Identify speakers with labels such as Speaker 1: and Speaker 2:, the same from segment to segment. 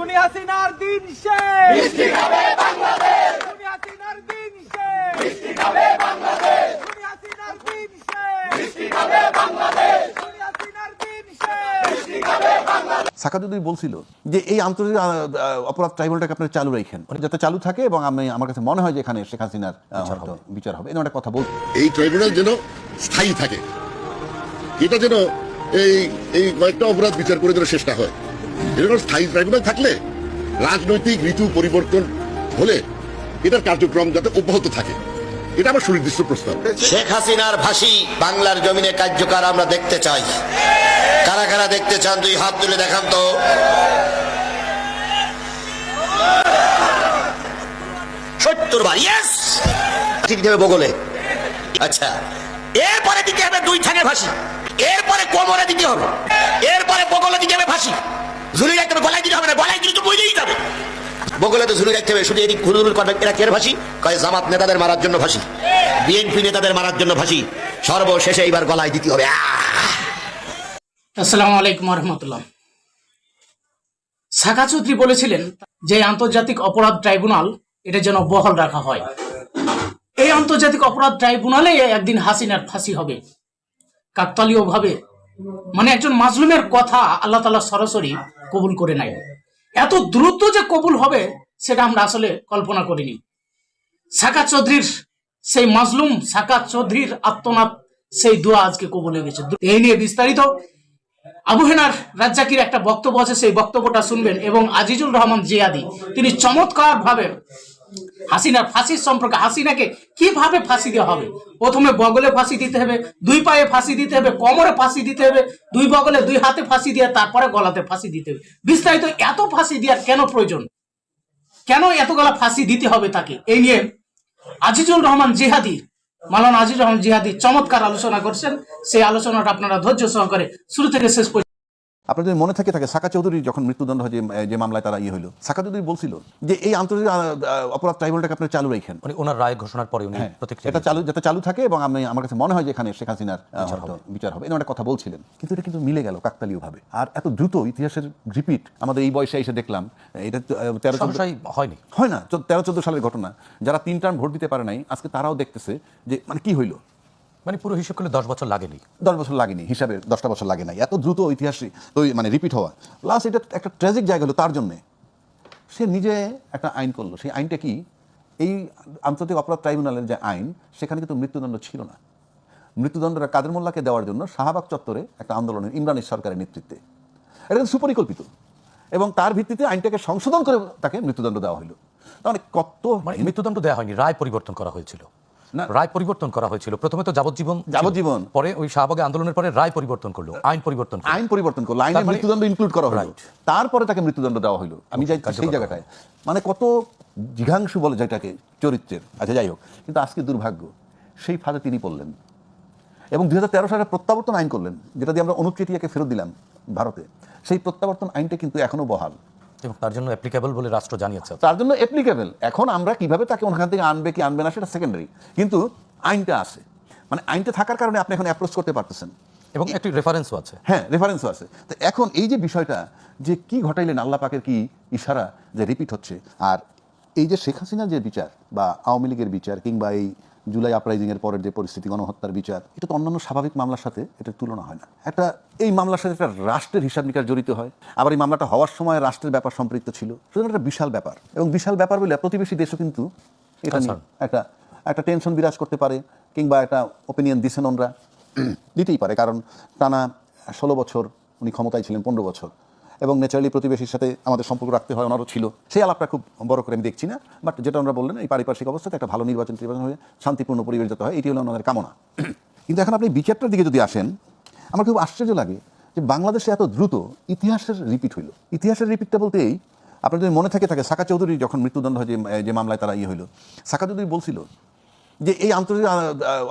Speaker 1: খুনি হাসিনার দিন শেষ। মিষ্টি খাবে বাংলাদেশ। খুনি হাসিনার দিন শেষ। মিষ্টি খাবে বাংলাদেশ। খুনি হাসিনার দিন শেষ। মিষ্টি খাবে বাংলাদেশ। খুনি হাসিনার দিন শেষ। মিষ্টি খাবে
Speaker 2: সাকাদুদ্দিন বলছিল যে এই আন্তর্জাতিক অপরাধ ট্রাইব্যুনালটাকে আপনারা চালু রাখেন যাতে চালু থাকে এবং আমি আমার কাছে মনে হয় যে এখানে শেখ হাসিনার বিচার হবে। এরকম একটা কথা বল
Speaker 3: এই ট্রাইব্যুনাল যেন স্থায়ী থাকে। এটা যেন এই এই কয়েকটা অপরাধ বিচার করে যেন শেষ না হয়। এরকম স্থায়ী ট্রাইব্যুনাল থাকলে রাজনৈতিক ঋতু পরিবর্তন হলে এটার কার্যক্রম যাতে অব্যাহত থাকে। এটা আমার সুনির্দিষ্ট প্রস্তাব।
Speaker 4: শেখ হাসিনার ভাষী বাংলার জমিনে কার্যকর আমরা দেখতে চাই। কারা কারা দেখতে চান, দুই হাত তুলে দেখান তো। সত্তর বার ইয়েস দিতে হবে বগলে। আচ্ছা এরপরে দিতে হবে দুই ঠাঙে ফাঁসি এরপরে কোমরে দিতে হবে। এরপরে বগলে দিতে হবে ফাঁসি ঝুলি রাখতে হবে, গলায় হবে না, গলায় তো যাবে। বগলে তো ঝুলি রাখতে হবে, শুধু এদিক করবে, এরা কের কয় জামাত নেতাদের মারার জন্য ফাঁসি, বিএনপি নেতাদের মারার জন্য ফাঁসি, সর্বশেষে এইবার গলায় দিতে হবে
Speaker 5: আসসালামু আলাইকুম রহমতুল্লাহ। শাখা চৌধুরী বলেছিলেন যে আন্তর্জাতিক অপরাধ ট্রাইব্যুনাল, এটা যেন বহাল রাখা হয়। এই আন্তর্জাতিক অপরাধ ট্রাইব্যুনালে একদিন হাসিনার ফাঁসি হবে। কাকতালীয় ভাবে মানে একজন মাজলুমের কথা আল্লাহ তালা সরাসরি কবুল করে নাই। এত দ্রুত যে কবুল হবে, সেটা আমরা আসলে কল্পনা করিনি। সাকা চৌধুরীর সেই মাজলুম সাকা চৌধুরীর আত্মনাথ সেই দোয়া আজকে কবুল হয়ে গেছে। এই নিয়ে বিস্তারিত আবু হেনার রাজ্জাকির একটা বক্তব্য আছে, সেই বক্তব্যটা শুনবেন এবং আজিজুল রহমান জিয়াদি, তিনি চমৎকার ভাবে হাসিনার ফাঁসির সম্পর্কে, হাসিনাকে কীভাবে ফাঁসি দেওয়া হবে? প্রথমে বগলে ফাঁসি দিতে হবে, দুই পায়ে ফাঁসি দিতে হবে, কোমরে ফাঁসি দিতে হবে, দুই বগলে দুই হাতে ফাঁসি দিয়ে তারপরে গলাতে ফাঁসি দিতে হবে। বিস্তারিত এত ফাঁসি দেওয়ার কেন প্রয়োজন? কেন এত গলা ফাঁসি দিতে হবে তাকে? এই নিয়ে আজিজুল রহমান জিহাদি, মালান আজিজুর রহমান জিহাদি চমৎকার আলোচনা করছেন। সেই আলোচনাটা আপনারা ধৈর্য সহকারে শুরু থেকে শেষ
Speaker 2: আপনার যদি মনে থাকে থাকে সাকা চৌধুরী যখন মৃত্যুদণ্ড হয় যে মামলায় তারা ইয়ে হলো সাকা চৌধুরী বলছিল যে এই আন্তর্জাতিক অপরাধ ট্রাইব্যুনালটাকে আপনারা চালু রাখেন।
Speaker 6: মানে ওনার রায় ঘোষণার পরে উনি
Speaker 2: হ্যাঁ, এটা চালু যাতে চালু থাকে এবং আমি আমার কাছে মনে হয় যে এখানে শেখ হাসিনার বিচার হবে। এরকম একটা কথা বলছিলেন। কিন্তু এটা কিন্তু মিলে গেল কাকতালীয় ভাবে আর এত দ্রুত ইতিহাসের রিপিট আমাদের এই বয়সে এসে দেখলাম এটা তেরো
Speaker 6: হয়নি।
Speaker 2: হয় না তেরো চোদ্দ সালের ঘটনা। যারা তিন টার্ম ভোট দিতে পারে নাই আজকে তারাও দেখতেছে যে মানে কি হইল?
Speaker 6: মানে পুরো হিসেব করলে দশ বছর লাগেনি।
Speaker 2: দশ বছর লাগেনি হিসাবে দশটা বছর লাগে নাই। এত দ্রুত ইতিহাস তৈরি মানে রিপিট হওয়া। প্লাস এটা একটা ট্র্যাজিক জায়গা হলো তার জন্যে। সে নিজে একটা আইন করল। সেই আইনটা কি? এই আন্তর্জাতিক অপরাধ ট্রাইব্যুনালের যে আইন সেখানে কিন্তু মৃত্যুদণ্ড ছিল না। মৃত্যুদণ্ডটা কাদের মোল্লাকে দেওয়ার জন্য শাহবাগ চত্বরে একটা আন্দোলনের ইমরানের সরকারের নেতৃত্বে। এটা কিন্তু সুপরিকল্পিত। এবং তার ভিত্তিতে আইনটাকে সংশোধন করে তাকে মৃত্যুদণ্ড দেওয়া হলো। তার মানে কত
Speaker 6: মানে মৃত্যুদণ্ড দেওয়া হয়নি রায় পরিবর্তন করা হয়েছিল। রায় পরিবর্তন করা হয়েছিল। প্রথমে তো যাবজ্জীবন
Speaker 2: যাবজ্জীবন।
Speaker 6: পরে ওই শাহবাগে আন্দোলনের পরে রায় পরিবর্তন করল আইন পরিবর্তন
Speaker 2: আইন পরিবর্তন করল আইনে মৃত্যুদণ্ড ইনক্লুড করা হলো। তারপরে তাকে মৃত্যুদণ্ড দেওয়া হলো। আমি যাই সেই জায়গাটায়। মানে কত জিঘাংশু বলে যেটাকে চরিত্রের। আচ্ছা যাই হোক। কিন্তু আজকে দুর্ভাগ্য সেই ফাঁদে তিনি পড়লেন। এবং দুই হাজার তেরো সালে প্রত্যাবর্তন আইন করলেন যেটা দিয়ে আমরা অনুচ্ছেটিয়াকে ফেরত দিলাম ভারতে। সেই প্রত্যাবর্তন আইনটা কিন্তু এখনও বহাল।
Speaker 6: এবং তার জন্য অ্যাপ্লিকেবল বলে রাষ্ট্র জানিয়েছে।
Speaker 2: তার জন্য অ্যাপ্লিকেবল এখন আমরা কীভাবে তাকে ওখান থেকে আনবে কি আনবে না সেটা সেকেন্ডারি কিন্তু আইনটা আছে। মানে আইনটা থাকার কারণে আপনি এখন অ্যাপ্রোচ করতে পারতেছেন।
Speaker 6: এবং একটি রেফারেন্সও আছে।
Speaker 2: হ্যাঁ রেফারেন্সও আছে। তো এখন এই যে বিষয়টা যে কি ঘটাইলেন আল্লাহ পাকের কি ইশারা যে রিপিট হচ্ছে আর এই যে শেখ হাসিনার যে বিচার বা আওয়ামী লীগের বিচার কিংবা এই জুলাই আপরাইজিং এর পরের যে পরিস্থিতি গণহত্যার বিচার এটা তো অন্যান্য স্বাভাবিক মামলার সাথে এটা তুলনা হয় না। একটা এই মামলার সাথে একটা রাষ্ট্রের হিসাব নিকাশ জড়িত হয়। আবার এই মামলাটা হওয়ার সময় রাষ্ট্রের ব্যাপার সম্পৃক্ত ছিল। সুতরাং একটা বিশাল ব্যাপার। এবং বিশাল ব্যাপার বলে প্রতিবেশী দেশও কিন্তু এটা নিয়ে একটা একটা টেনশন বিরাজ করতে পারে কিংবা একটা ওপিনিয়ন দিচ্ছেন ওনরা। দিতেই পারে কারণ টানা ষোলো বছর উনি ক্ষমতায় ছিলেন পনেরো বছর। এবং ন্যাচারালি প্রতিবেশীর সাথে আমাদের সম্পর্ক রাখতে হয় ওনারও ছিল। সেই আলাপটা খুব বড় করে আমি দেখছি না বাট যেটা আমরা বললেন এই পারিপার্শ্বিক অবস্থাতে একটা ভালো নির্বাচন নির্বাচন হয়ে শান্তিপূর্ণ পরিবেশ যাতে হয় এটি হলো ওনাদের কামনা। কিন্তু এখন আপনি বিচারটার দিকে যদি আসেন আমার খুব আশ্চর্য লাগে যে বাংলাদেশে এত দ্রুত ইতিহাসের রিপিট হইল। ইতিহাসের রিপিটটা বলতেই আপনার যদি মনে থাকে থাকে সাকা চৌধুরী যখন মৃত্যুদণ্ড হয় যে মামলায় তারা ইয়ে হইল সাকা চৌধুরী বলছিল যে এই আন্তর্জাতিক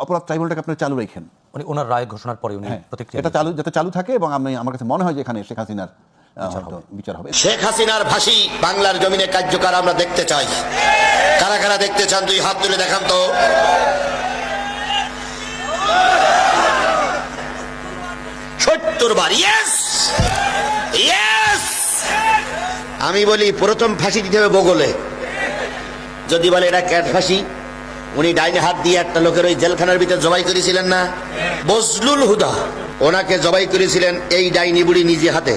Speaker 2: অপরাধ ট্রাইব্যুনালটাকে আপনারা চালু রাখেন।
Speaker 6: মানে ওনার রায় ঘোষণার পরে উনি
Speaker 2: হ্যাঁ, এটা চালু যাতে চালু থাকে এবং আমি আমার কাছে মনে হয় যে এখানে শেখ হাসিনার বিচার হবে।
Speaker 4: শেখ হাসিনার ভাষী বাংলার জমিনে কার্যকর আমরা দেখতে চাই। কারা কারা দেখতে চান দুই হাত তুলে দেখান তো। সত্তর বার ইয়েস ইয়েস আমি বলি প্রথম ফাঁসি দিতে হবে বগলে। যদি বলে এটা ক্যাট ফাঁসি উনি ডাইনে হাত দিয়ে একটা লোকের ওই জেলখানার ভিতরে জবাই করেছিলেন না? বজলুল হুদা ওনাকে জবাই করেছিলেন এই ডাইনি বুড়ি নিজে হাতে।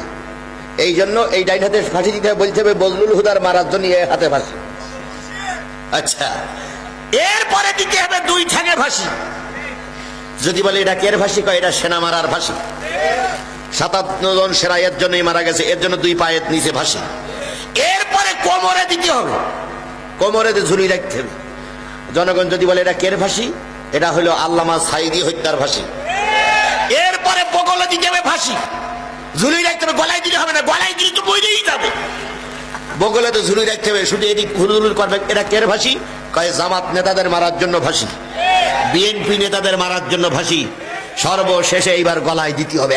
Speaker 4: এই জন্য এই ডাইন হাতে ফাঁসি দিতে বলতে হবে বজলুল হুদার মারার জন্য এই হাতে ফাঁসি। আচ্ছা এরপরে দিতে হবে দুই ঠ্যাঙে ফাঁসি। যদি বলে এটা কের ফাঁসি, কয় এটা সেনা মারার ফাঁসি। সাতান্ন জন সেরা এর জন্যই মারা গেছে, এর জন্য দুই পায়ের নিচে ফাঁসি। এরপরে কোমরে দিতে হবে। কোমরে ঝুলি রাখতে হবে। জনগণ যদি বলে এটা কের ফাঁসি, এটা হলো আল্লামা সাইদি হত্যার ফাঁসি। এরপরে বগলে দিতে হবে ফাঁসি। ঝুলি রাখতে হবে, গলায় দিতে হবে না, গলায় দিলে তো যাবে। বগলে তো ঝুলি রাখতে হবে, শুধু এদিক করবে। এটা কের ফাঁসি কয়, জামাত নেতাদের মারার জন্য ফাঁসি বিএনপি নেতাদের মারার জন্য ফাঁসি সর্বশেষে এইবার গলায় দিতে হবে!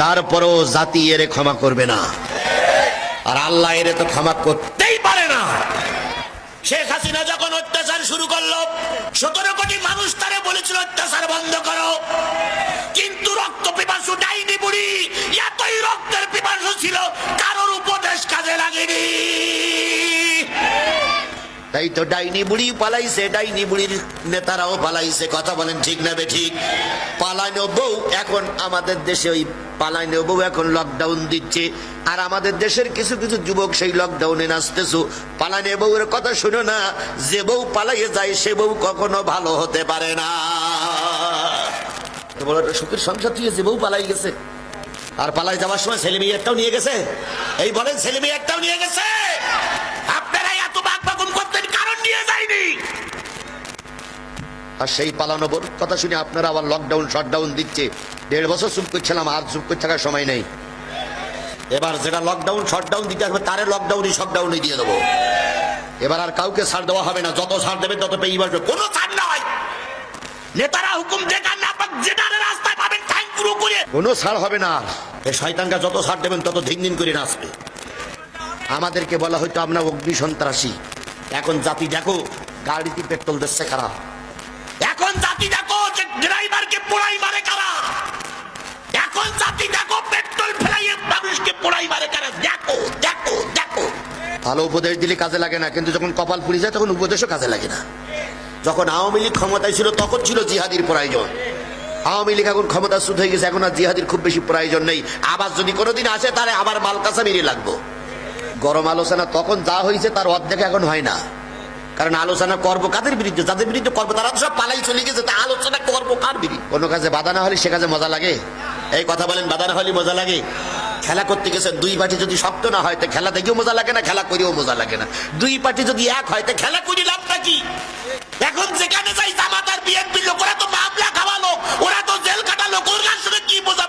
Speaker 4: তারপরও জাতি এরে ক্ষমা করবে না। আর আল্লাহ এরে তো ক্ষমা করতেই পারে না। শেখ হাসিনা যখন শুরু করল। সতেরো কোটি মানুষ তারে বলেছিল, অত্যাচার বন্ধ করো। কিন্তু রক্ত পিপাসু ডাইনি বুড়ি, এতই রক্তের পিপাসু ছিল, কারোর উপদেশ কাজে লাগেনি। তাই তো ডাইনি বুড়ি পালাইছে, ডাইনি বুড়ির নেতারাও পালাইছে, কথা বলেন ঠিক না বে ঠিক? পালানো বউ, এখন আমাদের দেশে ওই পালানো বউ এখন লকডাউন দিচ্ছে। আর আমাদের দেশের কিছু কিছু যুবক সেই লকডাউনে নাচতেছো। পালানো বউয়ের কথা শুনো না, যে বউ পালাইয়ে যায়, সে বউ কখনো ভালো হতে পারে না। একটা সুখের সংসার থেকে যে বউ পালাই গেছে। আর পালাই যাওয়ার সময় ছেলে মেয়ে একটাও নিয়ে গেছে? এই বলেন, ছেলে মেয়ে একটাও নিয়ে গেছে? আর সেই পালানো কথা শুনে আপনারা আবার লকডাউন শটডাউন দিচ্ছে। দেড় বছর চুপ করছিলাম আর চুপ করে থাকার সময় নেই। এবার যেটা লকডাউন শটডাউন দিতে আসবে, তারে লকডাউনই শটডাউনই দিয়ে দেবো। এবার আর কাউকে ছাড় দেওয়া হবে না, যত ছাড় দেবে তত পেয়ে আসবে। কোনো ছাড় নয় নেতারা হুকুম দেখান না যেটা রাস্তায় পাবেন, ঠ্যাং পুরো করে। কোনো ছাড় হবে না এই শয়তানকে যত ছাড় দেবেন, তত দিন দিন করে নাচবে। আমাদেরকে বলা হয়তো আমরা অগ্নি সন্ত্রাসী। এখন জাতি দেখো, গাড়িতে পেট্রোল দিচ্ছে এখন জাতি দেখো যে ড্রাইভারকে পোড়াই মারে কারা? এখন জাতি দেখো পেট্রোল ফেলাইয়ে মানুষকে পোড়াই মারে কারা? দেখো দেখো দেখো। ভালো উপদেশ দিলে কাজে লাগে না, কিন্তু যখন কপাল পুড়ে যায় তখন উপদেশও কাজে লাগে না। যখন আওয়ামী লীগ ক্ষমতায় ছিল, তখন ছিল জিহাদির প্রয়োজন। আওয়ামী লীগ এখন ক্ষমতা সুদ হয়ে গেছে, এখন আর জিহাদির খুব বেশি প্রয়োজন নেই। আবার যদি কোনোদিন আসে, তাহলে আবার মালকাসা মেরে লাগবো। গরম আলোচনা তখন যা হয়েছে, তার অর্ধেক এখন হয় না। কারণ আলোচনা করব কাদের বিরুদ্ধে? যাদের বিরুদ্ধে করব, তারা তো সব পালাই চলে গেছে, তা আলোচনা করব কার বিরুদ্ধে? কোনো কাজে বাধা না হলে সে কাজে মজা লাগে। এই কথা বলেন, বাধা না হলে মজা লাগে। খেলা করতে গেছে দুই পার্টি যদি শক্ত না হয়, তো খেলা দেখেও মজা লাগে না, খেলা করেও মজা লাগে না। দুই পার্টি যদি এক হয়, তো খেলা করি লাভটা কি? এখন যেখানে যাই, জামাত আর বিএনপি লোক, ওরা তো মামলা খাওয়ালো, ওরা তো জেল কাটালো, ওর সঙ্গে কি বোঝাপড়া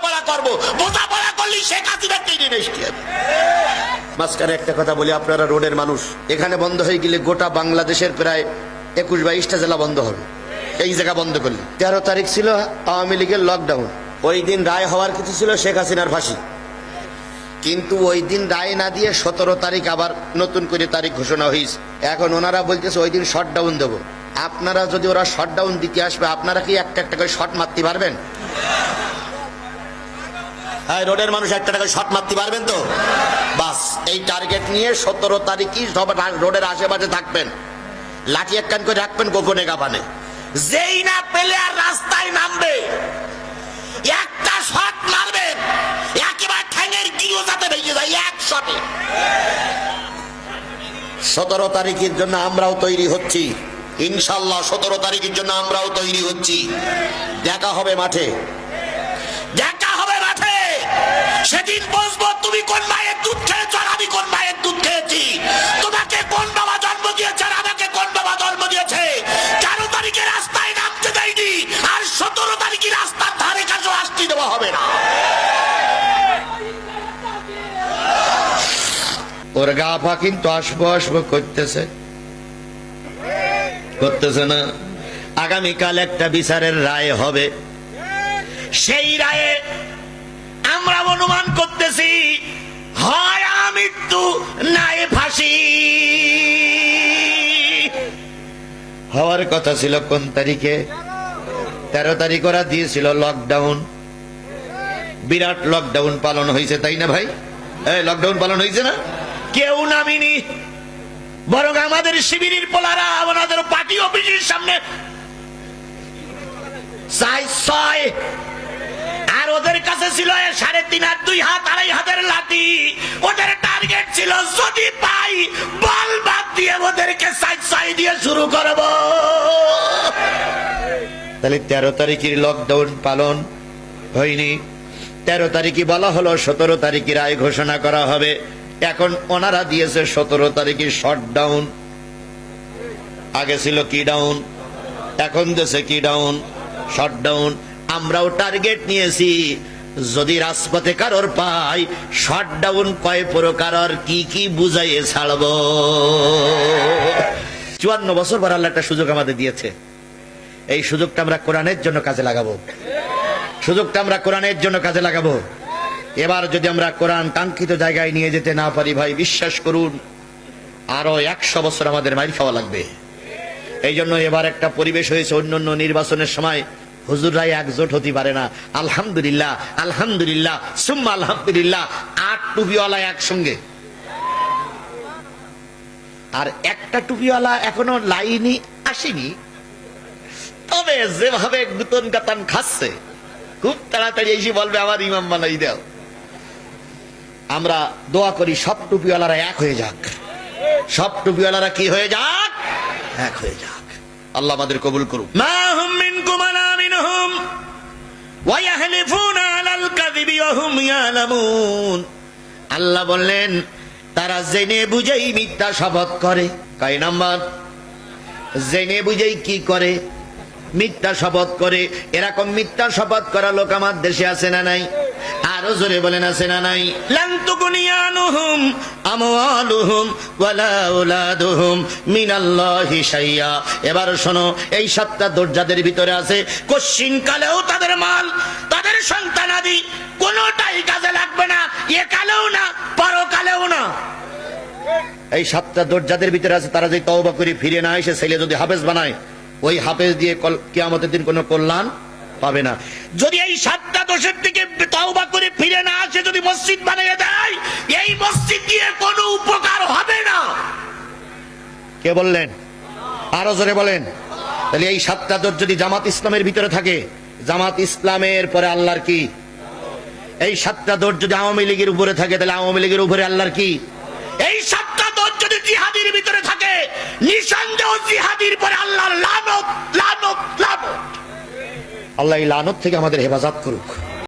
Speaker 4: মাঝখানে একটা কথা বলি, আপনারা রোডের মানুষ। এখানে বন্ধ হয়ে গেলে গোটা বাংলাদেশের প্রায় একুশ বাইশটা জেলা বন্ধ হবে। এই জায়গা বন্ধ করলে। তেরো তারিখ ছিল আওয়ামী লীগের লকডাউন ওই দিন রায় হওয়ার কিছু ছিল শেখ হাসিনার ফাঁসি। কিন্তু ওই দিন রায় না দিয়ে সতেরো তারিখ আবার নতুন করে তারিখ ঘোষণা হয়েছে। এখন ওনারা বলতেছে ওই দিন শটডাউন দেবো। আপনারা যদি ওরা শটডাউন দিতে আসবে, আপনারা কি একটা একটা করে শট মারতে পারবেন? রোডের মানুষ একটা টাকা শট মারতে পারবেন তো? বাস, এই টার্গেট নিয়ে সতেরো তারিখই সব রোডের আশেপাশে থাকবেন। লাঠি একখান করে রাখবেন গোপনে গাবানে যেই না পেলে আর রাস্তায় নামবে। একটা শট মারবেন একেবারে ঠ্যাঙের গিরো যাতে ভেঙে যায়, এক শটে। সতেরো তারিখের জন্য আমরাও তৈরি হচ্ছি। ইনশাল্লাহ সতেরো তারিখের জন্য আমরাও তৈরি হচ্ছি। দেখা হবে মাঠে। হবে গা পা কিন্তু আসব আসব করতেছে। করতেছে না। আগামীকাল একটা বিচারের রায় হবে। সেই রায়ে আমরা অনুমান করতেছি, হয় মৃত্যু নাই ফাঁসি। হওয়ার কথা ছিল কোন তারিখে? তেরো তারিখ ওরা দিয়েছিল লকডাউন বিরাট লকডাউন পালন হয়েছে তাই না ভাই? লকডাউন পালন হয়েছে না? কেউ নামিনি। বরং আমাদের শিবিরের পোলারা আমাদের পার্টি অফিসের সামনে ছয়। আর ওদের কাছে ছিল সাড়ে তিন হাত, দুই হাত, আড়াই হাতের লাঠি। ওদের টার্গেট ছিল, যদি পাই, বল বাদ দিয়ে ওদেরকে সাইড সাই দিয়ে শুরু করব। তাহলে তেরো তারিখের লকডাউন পালন হয়নি। তেরো তারিখে বলা হলো, সতেরো তারিখে রায় ঘোষণা করা হবে। এখন ওনারা দিয়েছে সতেরো তারিখে শটডাউন আগে ছিল কি ডাউন এখন দেশে কি ডাউন শটডাউন আমরাও টার্গেট নিয়েছি। যদি রাজপথে কারোর পাই শটডাউন কয় প্রকার কি কি বুঝাইয়ে ছাড়ব? চুয়ান্ন বছর পর আল্লাহ একটা সুযোগ আমাদের দিয়েছে। এই সুযোগটা আমরা কোরআনের জন্য কাজে লাগাবো। সুযোগটা আমরা কোরআনের জন্য কাজে লাগাবো। এবার যদি আমরা কোরআন কাঙ্ক্ষিত জায়গায় নিয়ে যেতে না পারি, ভাই, বিশ্বাস করুন, আরও একশো বছর আমাদের মাইর খাওয়া লাগবে। এই জন্য এবার একটা পরিবেশ হয়েছে অন্য অন্য নির্বাচনের সময় হুজুররাই একজোট হতে পারে না। আলহামদুলিল্লাহ আলহামদুলিল্লাহ, সুম্মা আলহামদুলিল্লাহ, আট টুপিওয়ালা একসঙ্গে। আর একটা টুপিওয়ালা এখনও লাইনই আসেনি। তবে যেভাবে গুতন কাতান খাচ্ছে খুব তাড়াতাড়ি এসে বলবে আমার ইমাম বানাই দাও। আমরা দোয়া করি সব টুপিওয়ালারা এক হয়ে যাক। সব টুপিওয়ালারা কি হয়ে যাক? এক হয়ে যাক। আল্লাহ আমাদের কবুল করুক। মা হুম মিনকুম আলা মিনহুম ওয়া ইয়াহলিফুনা আলাল কাযিবি ওয়া হুম ইয়ালামুন। আল্লাহ বললেন তারা জেনে বুঝেই মিথ্যা শপথ করে। কয় নাম্বার? জেনে বুঝেই কি করে? মিথ্যা শপথ করে। এরকম মিথ্যা শপথ করা লোক আমার দেশে আছে না নাই? আরও জোরে বলেন আছে না নাই? লান্তুকুনিয়ানুহুম আমওয়ালুহুম ওয়ালা আওলাদুহুম মিনাল্লাহি শাইয়া। এবার শোনো এই সাতটা দরজাদের ভিতরে আছে কশ্চিন কালেও তাদের মাল তাদের সন্তানাদি কোনোটাই কাজে লাগবে না এ কালেও না পরকালেও না। এই সাতটা দরজাদের ভিতরে আছে তারা যদি তওবা করে ফিরে না এসে ছেলে যদি হাফেজ বানায় ওই হাফেজ দিয়ে কিয়ামতের দিন কোনো কল্যাণ পাবে না। যদি এই সাতটা দোষের দিকে তওবা করে ফিরে না আসে, যদি মসজিদ বানিয়ে দেয়, এই মসজিদ দিয়ে কোনো উপকার হবে না। কে বললেন? আরও জোরে বলেন। তাহলে এই সাতটা দোষ যদি জামাত ইসলামের ভিতরে থাকে, জামাত ইসলামের পরে আল্লাহর কি? এই সাতটা দোষ যদি আওয়ামী লীগের উপরে থাকে, তাহলে আওয়ামী লীগের উপরে আল্লাহর কি? এই দোষ যদি জিহাদির ভিতরে থাকে, নিঃসন্দেহ জিহাদির পরে আল্লাহ লানত লানত লানত। আল্লাহ এই লানত থেকে আমাদের হেফাজত করুক।